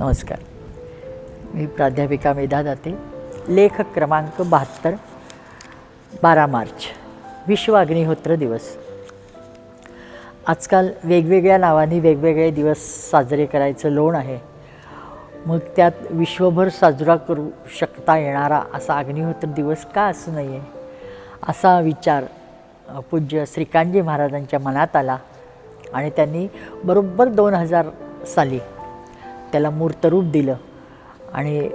नमस्कार. मी प्राध्यापिका मेधा दाते. लेख क्रमांक बहात्तर बारा मार्च विश्व अग्निहोत्र दिवस. आजकाल वेगवेगळ्या नावांनी वेगवेगळे दिवस साजरे करायचं लोण आहे. मग त्यात विश्वभर साजरा करू शकता येणारा असा अग्निहोत्र दिवस का असू नये असा विचार पूज्य श्रीकांतजी महाराजांच्या मनात आला आणि त्यांनी बरोबर दोन हजार साली त्याला मूर्तरूप दिलं. आणि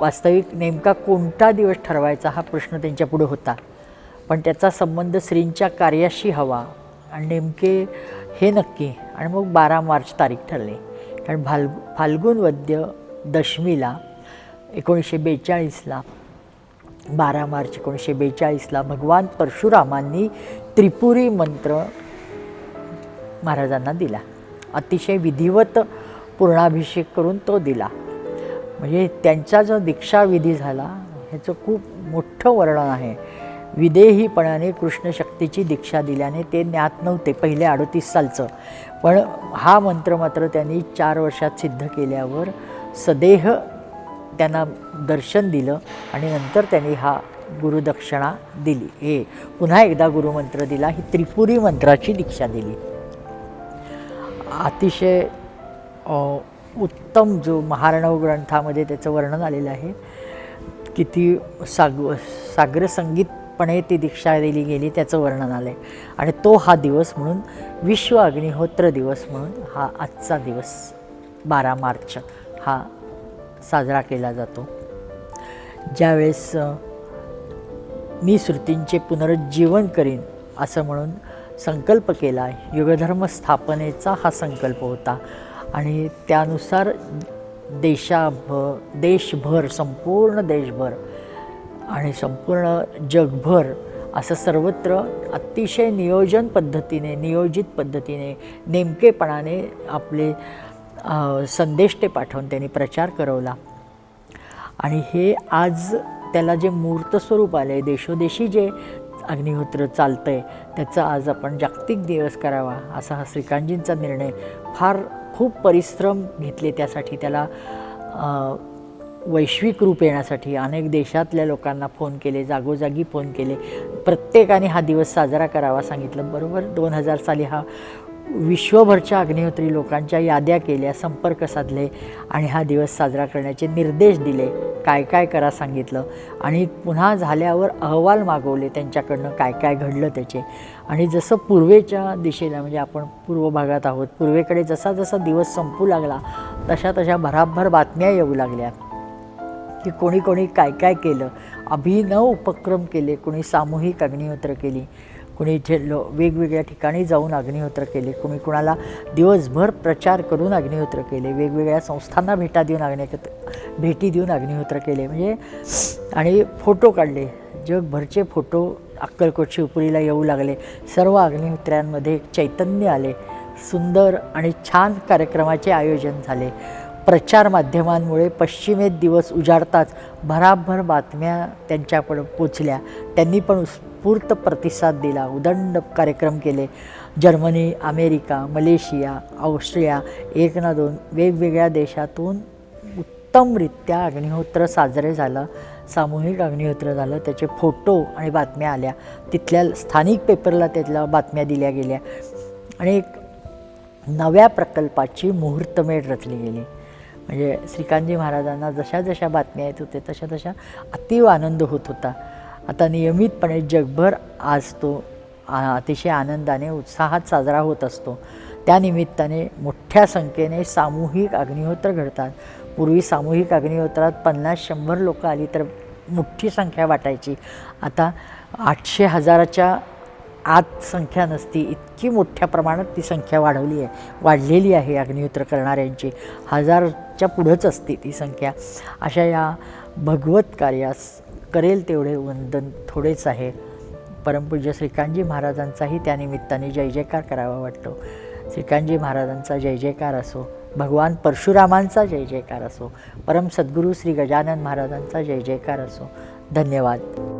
वास्तविक नेमका कोणता दिवस ठरवायचा हा प्रश्न त्यांच्यापुढे होता. पण त्याचा संबंध श्रींच्या कार्याशी हवा. आणि नेमके हे नक्की. आणि मग बारा मार्च तारीख ठरली. कारण फाल्गु फाल्गुन वद्य दशमीला एकोणीसशे बेचाळीसला बारा मार्च एकोणीसशे बेचाळीसला भगवान परशुरामांनी त्रिपुरी मंत्र महाराजांना दिला. अतिशय विधिवत पूर्णाभिषेक करून तो दिला. म्हणजे त्यांचा जो दीक्षाविधी झाला ह्याचं खूप मोठं वर्णन आहे. विदेहीपणाने कृष्ण शक्तीची दीक्षा दिल्याने ते ज्ञात नव्हते पहिले अडतीस सालचं. पण हा मंत्र मात्र त्यांनी चार वर्षात सिद्ध केल्यावर सदेह त्यांना दर्शन दिलं आणि नंतर त्यांनी हा गुरुदक्षिणा दिली. हे पुन्हा एकदा गुरुमंत्र दिला ही त्रिपुरी मंत्राची दीक्षा दिली. अतिशय उत्तम जो महारणव ग्रंथामध्ये त्याचं वर्णन आलेलं आहे किती साग साग्रसंगीतपणे ती दीक्षा दिली गेली त्याचं वर्णन आलं आहे आणि तो हा दिवस म्हणून विश्व अग्निहोत्र दिवस म्हणून हा आजचा दिवस बारा मार्च हा साजरा केला जातो. ज्यावेळेस मी श्रुतींचे पुनरुज्जीवन करीन असं म्हणून संकल्प केला युगधर्म स्थापनेचा हा संकल्प होता. आणि त्यानुसार देशाभ देशभर संपूर्ण देशभर आणि संपूर्ण जगभर असं सर्वत्र अतिशय नियोजन पद्धतीने नियोजित पद्धतीने नेमकेपणाने आपले संदेश ते पाठवून त्यांनी प्रचार करवला. आणि हे आज त्याला जे मूर्त स्वरूप आलं आहे देशोदेशी जे अग्निहोत्र चालतं आहे त्याचा आज आपण जागतिक दिवस करावा असा हा श्रीकांतजींचा निर्णय फार खूप परिश्रम घेतले त्यासाठी त्याला वैश्विक रूप येण्यासाठी. अनेक देशातल्या लोकांना फोन केले जागोजागी फोन केले. प्रत्येकाने हा दिवस साजरा करावा सांगितलं. बरोबर? दोन हजार साली हा विश्वभरच्या अग्निहोत्री लोकांच्या याद्या केल्या संपर्क साधले आणि हा दिवस साजरा करण्याचे निर्देश दिले. काय काय करा सांगितलं. आणि पुन्हा झाल्यावर अहवाल मागवले त्यांच्याकडनं काय काय घडलं त्याचे. आणि जसं पूर्वेच्या दिशेला म्हणजे आपण पूर्व भागात आहोत पूर्वेकडे जसा जसा दिवस संपू लागला तशा तशा भराभर बातम्या येऊ लागल्या. की कोणी कोणी काय काय केलं. अभिनव उपक्रम केले. कोणी सामूहिक अग्निहोत्र केली. कोणी इथे लो वेगवेगळ्या ठिकाणी जाऊन अग्निहोत्र केले कोणी कुणाला दिवसभर प्रचार करून अग्निहोत्र केले वेगवेगळ्या संस्थांना भेटा देऊन अग्नि भेटी देऊन अग्निहोत्र केले. म्हणजे आणि फोटो काढले. जगभरचे फोटो अक्कलकोट शिवपुरीला येऊ लागले. सर्व अग्निहोत्र्यांमध्ये चैतन्य आले. सुंदर आणि छान कार्यक्रमाचे आयोजन झाले. प्रचार माध्यमांमुळे पश्चिमेत दिवस उजाडताच भराभर बातम्या त्यांच्याकडं पोचल्या. त्यांनी पण उत्स्फूर्त प्रतिसाद दिला. उदंड कार्यक्रम केले. जर्मनी अमेरिका मलेशिया ऑस्ट्रिया एक ना दोन वेगवेगळ्या देशातून उत्तमरित्या अग्निहोत्र साजरे झालं. सामूहिक अग्निहोत्र झालं. त्याचे फोटो आणि बातम्या आल्या. तिथल्या स्थानिक पेपरला त्यातल्या बातम्या दिल्या गेल्या. आणि एक नव्या प्रकल्पाची मुहूर्तमेढ रचली गेली. म्हणजे श्रीकांतजी महाराजांना जशा जशा बातम्या येत होते तशा तशा अतीव आनंद होत होता. आता नियमितपणे जगभर आज तो आ- अतिशय आनंदाने उत्साहात साजरा होत असतो. त्यानिमित्ताने मोठ्या संख्येने सामूहिक अग्निहोत्र घडतात. पूर्वी सामूहिक अग्निहोत्रात पन्नास शंभर लोकं आली तर मोठी संख्या वाटायची. आता आठशे हजाराच्या आत संख्या नसती इतकी मोठ्या प्रमाणात ती संख्या वाढवली आहे वाढलेली आहे अग्निहोत्र करणाऱ्यांची. हजारच्या पुढंच असते ती संख्या. अशा या भगवत कार्यास करेल तेवढे वंदन थोडेच आहे. परमपूज्य श्रीकांतजी महाराजांचाही त्यानिमित्ताने जय जयकार करावा वाटतो. श्रीकांतजी महाराजांचा जय जयकार असो भगवान परशुरामांचा जय जयकार असो परम सद्गुरू श्री गजानन महाराजांचा जय जयकार असो. धन्यवाद.